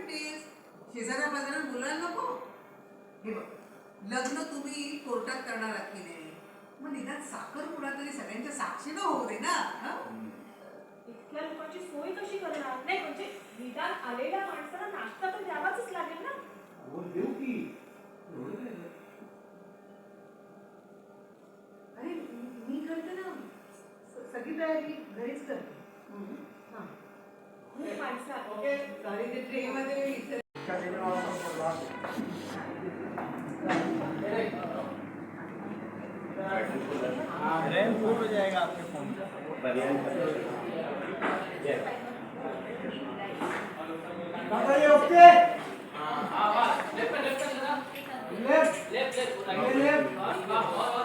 म्हणतेस शेजाऱ्या पाजाऱ्या बोलायला नको. हे बघ लग्न तुम्ही कोर्टात करणार आहात की नाही? मग निदान साखर पुडा तरी सगळ्यांच्या साक्षीनं होऊ दे ना हं? इतक्या लोकांची सोय कशी करणार? नाही म्हणजे निदान आलेल्या माणसाला नाश्ता तर द्यावाच लागेल ना? हो देऊ की? अरे मी करते ना. सगळी तयारी घरीच करते. हां. रैम फुल हो जाएगा आपके फ़ोन दादा ये ओके लेफ़्ट लेफ़्ट लेफ़्ट और फ़र्स्ट ए,